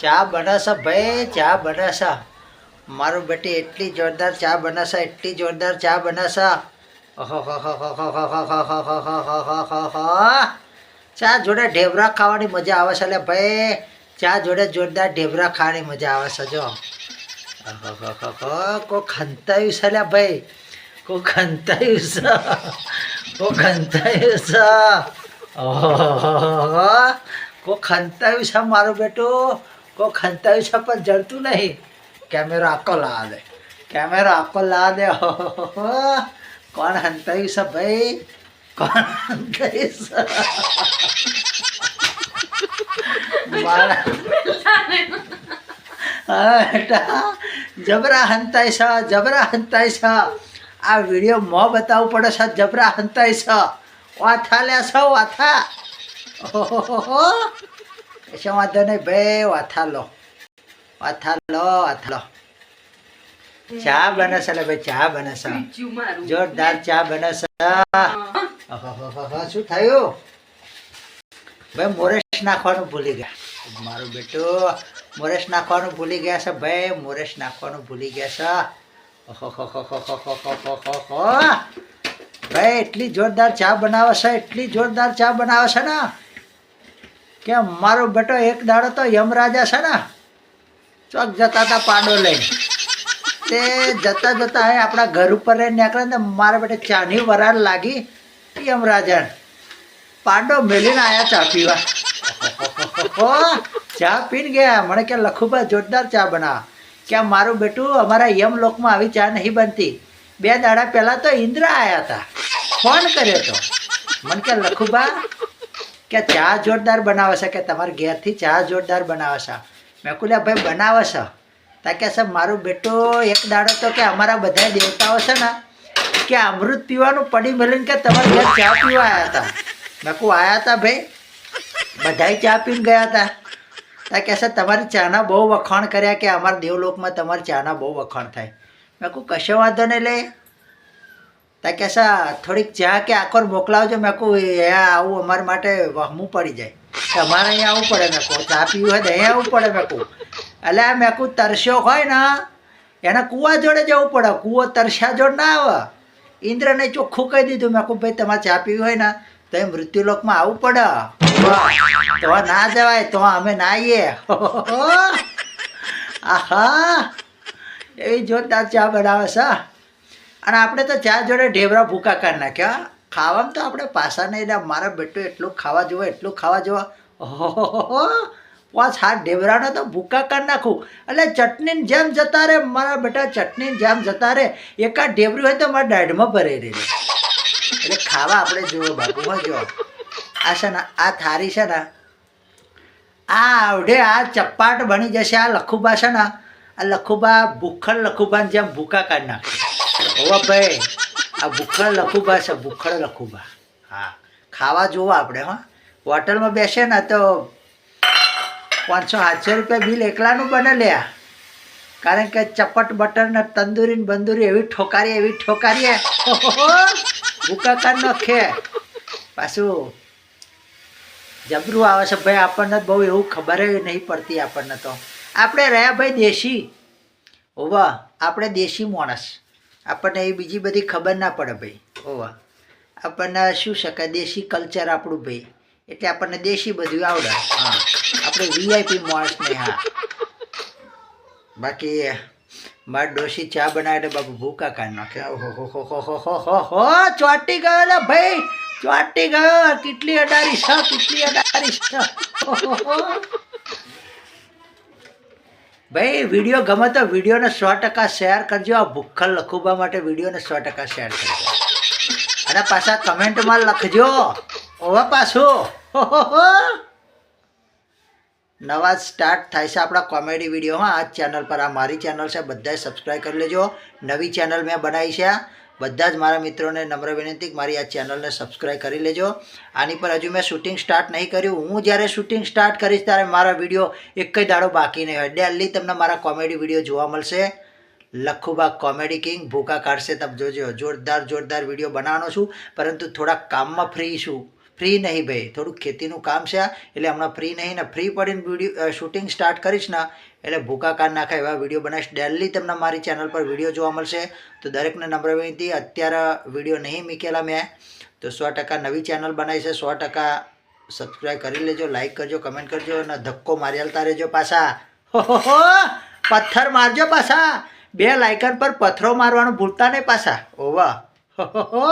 ચા બનાશે ભાઈ, ચા બનાશા મારું બેટી એટલી જોરદાર ચા બનાશે એટલી જોરદાર ચા બનાશે ચા જોડે ઢેબરા ખાવાની મજા આવે છે એટલે ભાઈ. ચા જોડે જોરદાર ઢેબરા ખાવાની મજા આવે છે જો. કો ખંતાયું છે લે ભાઈ. કો ખંતાયું છે. ખંતાયું છે કો ખંતાયું મારું બેટું કો ખંતાયું છે નહીં કેમેરો આખો લા દે કેમેરો આખો લા દે કોણ હંતાયું ભાઈ કોણ હંતાયું છે જબરા હંતાય જબરા હંતાય આ વીડિયો મોં બતાવવું પડે છે, જબરા હંતાય છે. વાથા લે છો, વાથા. ઓહો વાંધો નહીં, ભાઈ, વાથા લો. વાથા લો વાથા લો. ચા બને છે ભાઈ, ચા બને જોરદાર ચા બને શું થયું? ભાઈ, મોરેશ નાખવાનું ભૂલી ગયા. મારું બેટું મોરેશ નાખવાનું ભૂલી ગયા છે, ભાઈ, મોરેશ નાખવાનું ભૂલી ગયા છે. ભાઈ, એટલી જોરદાર ચા બનાવે છે એટલી જોરદાર ચા બનાવે છે ને. કે મારો બેટો એક દાડો તો યમરાજા છે ને. ચોક જતા હતા પાડો લઈને. તે જતા જતા હે આપણા ઘર ઉપર રહીને નીકળે ને, મારા બેટે ચાની વરાળ લાગી યમરાજા પાડો મેલીને આયા ચા પીવા. ચા પીને ગયા. મને કે લખુભા જોરદાર ચા બનાવ. કે મારું બેટું અમારા યમલોકમાં આવી ચા નહીં બનતી. બે દાડા પહેલાં તો ઇન્દ્રા આવ્યા હતા ફોન કર્યો તો. મને કે, લખુભા, કે ચા જોરદાર બનાવે છે કે તમારા ઘેરથી ચા જોરદાર બનાવે છે? મેં કુલ્યા ભાઈ, બનાવે છે. તા કે છે મારું બેટું એક દાડો તો કે અમારા બધા દેવતાઓ છે ને, કે અમૃત પીવાનું પડી મળીને કે તમારા ઘેર ચા પીવા આવ્યા હતા મેં કહું આવ્યા હતા ભાઈ. બધાય ચા પીને ગયા હતા તા કહે છે તમારી ચાના બહુ વખાણ કર્યા કે અમારા દેવલોકમાં તમારી ચાના બહુ વખાણ થાય. મેં કહું, કશો વાંધો નહીં લે. તા કહે થોડીક ચા કે આખર મોકલાવજો. મેં કહું, એ આવું અમારા માટે વહમું પડી જાય. તમારે અહીંયા આવવું પડે, મેં કહું. ચા પીવું હોય તો અહીંયા આવવું પડે, મેં કહું. એટલે મેં કહું, તરસ્યો હોય ને, એને કૂવા જોડે જવું પડે. કૂવો તરસ્યા જોડે ના આવે. ઇન્દ્રને ચોખ્ખું કહી દીધું. મેં કહું, ભાઈ, તમારે ચા પીવી હોય ને, તો એ મૃત્યુલોકમાં આવવું પડે. તો ના જવાય તો અમે ના આવીએ આહા. એવી જોરદાર ચા બનાવે છે. અને આપણે તો ચા જોડે ઢેબરા ભૂકા કરી નાખ્યા. ખાવામાં તો આપણે પાસા નહીં લે મારા બેટું એટલું ખાવા જોવે એટલું ખાવા જોવે. ઓહો પાંચ હાથ ઢેબરાનો તો ભૂકા કરી નાખું. એટલે ચટણીની જેમ જતા રહે મારા બેટા ચટણીની જેમ જતા રહે. એકાદ ઢેબરું હોય તો મારા દાઢમાં ભરાઈ રહી. એટલે ખાવા આપણે જોવો બાપુમાં હા જો આ છે ને આ થારી છે ને, આ આવડે, આ ચપ્પાટ બની જશે, આ લખુબા છે ને, આ લખુબા ભૂખડ લખુબાને જેમ ભૂકા કાઢી નાખશે હોવા ભાઈ, આ ભૂખડ લખુબા છે, ભૂખડ લખુબા. હા, ખાવા જોવો આપણે, હા. હોટલમાં બેસે ને તો પાંચસો સાતસો રૂપિયા બિલ એકલાનું બને લ્યા કારણ કે ચપટ બટર ને તંદુરી ને બંદુરી એવી ઠોકારી એવી ઠોકારી ભૂકા કાઢ નાખે. પાછું જબરું આવે છે. ભાઈ, આપણને બહુ એવું ખબર નહીં પડતી આપણને તો. આપણે રહ્યા ભાઈ દેશી. ઓવા આપણે દેશી માણસ. આપણને એ બીજી બધી ખબર ના પડે ભાઈ. ઓવા આપણને શું શકાય? દેશી કલ્ચર આપણું ભાઈ. એટલે આપણને દેશી બધું આવડે. હા. આપણે વીઆઈપી માણસ નહીં હા. બાકી મારા ડોશી ચા બનાવે એટલે બાપુ ભૂકા કાઢ નાખે. હો હો હો હો હો હો ચોટી ગયો ભાઈ. ચોટી ગયો કેટલી અડારી છ, કેટલી અડારી છ. ભાઈ, વીડિયો ગમે તો વિડીયોને સો ટકા શેર કરજો. આ ભૂખલ લખુબા માટે વિડીયોને સો ટકા શેર કરજો. અને પાછા કમેન્ટમાં લખજો. ઓવા પાછું. નવા સ્ટાર્ટ થાય છે આપણા કોમેડી વીડિયો હા આ ચેનલ પર આ મારી ચેનલ છે. બધાએ સબસ્ક્રાઈબ કરી લેજો. નવી ચેનલ મેં બનાવી છે. બધા જ મારા મિત્રોને નમ્ર વિનંતી મારી આ ચેનલને સબસ્ક્રાઈબ કરી લેજો. આની પર હજુ મેં શૂટિંગ સ્ટાર્ટ નહીં કર્યું. હું જ્યારે શૂટિંગ સ્ટાર્ટ કરીશ ત્યારે મારા વીડિયો એક જ દાડો બાકી નહીં હોય. ડેલી તમને મારા કોમેડી વીડિયો જોવા મળશે. લખુબા કોમેડી કિંગ ભૂકા કાઢશે તમે જોજો. જોરદાર જોરદાર વીડિયો બનાવવાનો છું. પરંતુ થોડા કામમાં ફ્રી છું. ફ્રી નહીં ભાઈ. થોડુંક ખેતીનું કામ છે એટલે હમણાં ફ્રી નહીં ને ફ્રી પડીને વીડિયો શૂટિંગ સ્ટાર્ટ કરીશ ને, એટલે ભૂકા કાન નાખા એવા વીડિયો બનાવીશ. ડેલી તમને મારી ચેનલ પર વીડિયો જોવા મળશે. તો દરેકને નમ્ર વિનંતી, અત્યારે વીડિયો નહીં મૂકેલા મેં. તો સો ટકા નવી ચેનલ બનાવી છે. સો ટકા સબસ્ક્રાઈબ કરી લેજો લાઇક કરજો કમેન્ટ કરજો અને ધક્કો મારી હાલતા રહેજો પાછા. હો પથ્થર મારજો પાછા. બે લાઇકન પર પથ્થરો મારવાનું ભૂલતા નહીં પાછા. ઓવા. હો.